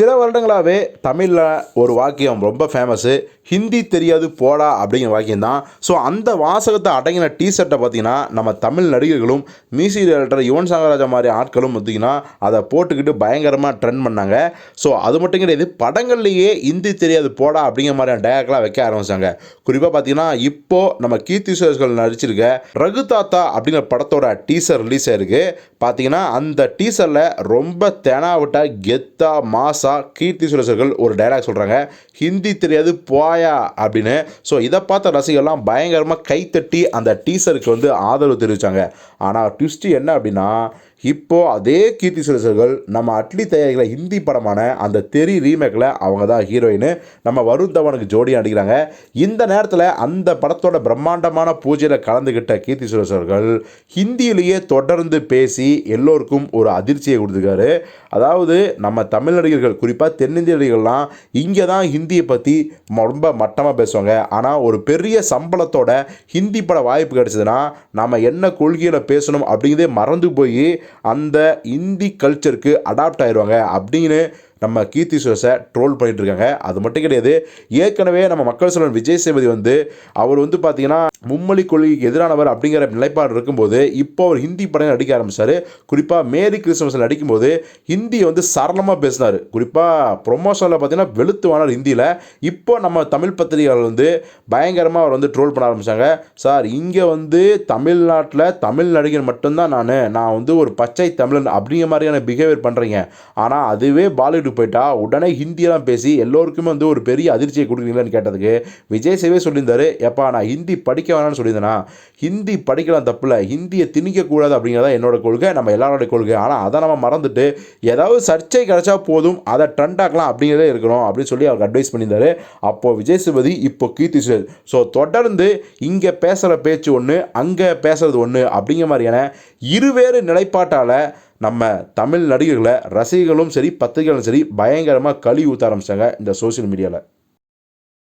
சில வருடங்களாகவே தமிழில் ஒரு வாக்கியம் ரொம்ப ஃபேமஸ்ஸு ஹிந்தி தெரியாது போடா அப்படிங்கிற வாக்கியம் தான் ஸோ அந்த வாசகத்தை அடங்கின டிஷர்ட்டை பார்த்தீங்கன்னா நம்ம தமிழ் நடிகர்களும் மியூசிக் டைரக்டர் யுவன் சங்கராஜா மாதிரி ஆட்களும் பார்த்தீங்கன்னா அதை போட்டுக்கிட்டு பயங்கரமாக ட்ரெண்ட் பண்ணாங்க. ஸோ அது மட்டும் கிடையாது படங்கள்லேயே ஹிந்தி தெரியாது போடா அப்படிங்கிற மாதிரியான டயலாக்லாம் வைக்க ஆரம்பிச்சாங்க. குறிப்பாக பார்த்தீங்கன்னா இப்போது நம்ம கீர்த்தி சுரேஷ்கள் நடிச்சிருக்க ரகு தாத்தா அப்படிங்கிற படத்தோட டீசர் ரிலீஸ் ஆயிருக்கு. பார்த்தீங்கன்னா அந்த டீசரில் ரொம்ப தெனாவிட்டா கெத்தா மாசா கீர்த்தி சுரேஷர்கள் ஒரு டைலாக் சொல்கிறாங்க ஹிந்தி தெரியாது போயா அப்படின்னு. ஸோ இதை பார்த்த ரசிகர்லாம் பயங்கரமாக கைத்தட்டி அந்த டீசருக்கு வந்து ஆதரவு தெரிவித்தாங்க ஆனால் ட்விஸ்ட்டு என்ன அப்படின்னா இப்போது அதே கீர்த்தி சுரேசர்கள் நம்ம அட்லி தயாரிக்கிற ஹிந்தி படமான அந்த தெரி ரீமேக்கில் அவங்க தான் ஹீரோயின் நம்ம வருண் தவனுக்கு ஜோடி அடிக்கிறாங்க இந்த நேரத்தில் அந்த படத்தோட பிரம்மாண்டமான பூஜையில் கலந்துக்கிட்ட கீர்த்தி சுரேசர்கள் ஹிந்தியிலேயே தொடர்ந்து பேசி எல்லோருக்கும் ஒரு அதிர்ச்சியை கொடுத்துருக்காரு. அதாவது நம்ம தமிழ் நடிகர்கள் குறிப்பாக தென்னிந்திய நடிகர்கள்லாம் இங்கே தான் ஹிந்தியை பற்றி ரொம்ப மட்டமாக பேசுவாங்க. ஆனால் ஒரு பெரிய சம்பளத்தோட ஹிந்தி பட வாய்ப்பு கிடைச்சதுன்னா நம்ம என்ன கொள்கையில் பேசணும் அப்படிங்கிறதே மறந்து போய் அந்த இந்தி கல்ச்சருக்கு அடாப்ட் ஆயிடுவாங்க அப்படின்னு நம்ம கீர்த்தி சுரேஷை ட்ரோல் பண்ணிட்டு இருக்காங்க அது மட்டும் கிடையாது ஏற்கனவே நம்ம மக்கள் செல்வன் விஜய் சேபதி வந்து அவர் வந்து பார்த்தீங்கன்னா மும்மொழி கொள்கைக்கு எதிரானவர் அப்படிங்கிற நிலைப்பாடு இருக்கும்போது இப்போ அவர் ஹிந்தி படம் நடிக்க ஆரம்பிச்சார். குறிப்பாக மேரி கிறிஸ்மஸில் நடிக்கும்போது ஹிந்தியை வந்து சரளமாக பேசினார். குறிப்பாக ப்ரொமோஷனில் பார்த்தீங்கன்னா வெளுத்துவானார் ஹிந்தியில். இப்போ நம்ம தமிழ் பத்திரிகைகள் வந்து பயங்கரமாக அவர் வந்து ட்ரோல் பண்ண ஆரம்பித்தாங்க சார் இங்கே வந்து தமிழ்நாட்டில் தமிழ் நடிகர் மட்டும்தான் நான். நான் வந்து ஒரு பச்சை தமிழன் அப்படிங்கிற மாதிரியான பிஹேவியர் பண்ணுறீங்க ஆனால் அதுவே பாலிவுட் போயிட்டா உடனே ஹிந்தியெல்லாம் பேசி எல்லோருக்குமே வந்து ஒரு பெரிய அதிர்ச்சியை கொடுக்குறீங்களான்னு கேட்டதுக்கு விஜய் சேவே சொல்லியிருந்தாரு எப்பா நான் ஹிந்தி படிக்க வேணாம்னு சொல்லியிருந்தேனா? ஹிந்தி படிக்கலாம் தப்பில்ல ஹிந்தியை திணிக்கக்கூடாது அப்படிங்கிறதா என்னோட கொள்கை நம்ம எல்லாரோட கொள்கை. ஆனால் அதை நம்ம மறந்துட்டு ஏதாவது சர்ச்சை கிடைச்சா போதும் அதை ட்ரெண்ட் ஆக்கலாம் அப்படிங்கிறதே இருக்கணும் அப்படின்னு சொல்லி அவருக்கு அட்வைஸ் பண்ணியிருந்தாரு. அப்போது விஜய் சேபதி இப்போ கீர்த்தி சுரேஷ். ஸோ தொடர்ந்து இங்கே பேசுகிற பேச்சு ஒன்று அங்கே பேசுகிறது ஒன்று அப்படிங்கிற மாதிரியான இருவேறு நிலைப்பாட்டால் நம்ம தமிழ் நடிகர்களை ரசிகர்களும் சரி பத்திரிகைகளும் சரி பயங்கரமாக கழி ஊற்ற ஆரம்பிச்சாங்க இந்த சோஷியல் மீடியாவில்